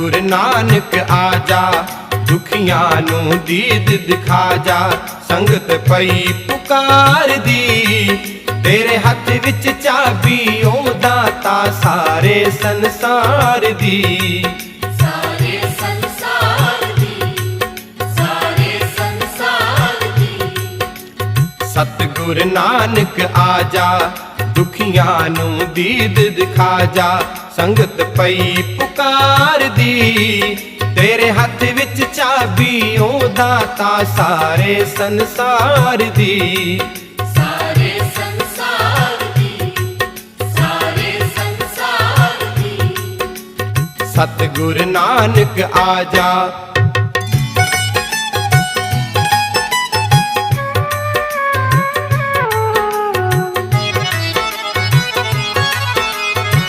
ਸਤਿਗੁਰ ਨਾਨਕ ਆਜਾ ਦੁਖੀਆਂ ਨੂੰ ਦੀਦ ਦਿਖਾ ਜਾ ਸੰਗਤ ਪਈ ਪੁਕਾਰਦੀ। ਤੇਰੇ ਹੱਥ ਵਿੱਚ ਚਾਬੀ ਓ ਦਾਤਾ ਸਾਰੇ ਸੰਸਾਰ ਦੀ ਸਤਿਗੁਰ ਨਾਨਕ ਆਜਾ ਦੁਖੀਆਂ ਨੂੰ ਦੀਦ ਦਿਖਾ ਜਾ ਸੰਗਤ ਪਈ ਪੁਕਾਰਦੀ। ਤੇਰੇ ਹੱਥ ਵਿੱਚ ਚਾਬੀ ਓ ਦਾਤਾ ਸਾਰੇ ਸੰਸਾਰ ਦੀ ਸਤਿਗੁਰ ਨਾਨਕ ਆਜਾ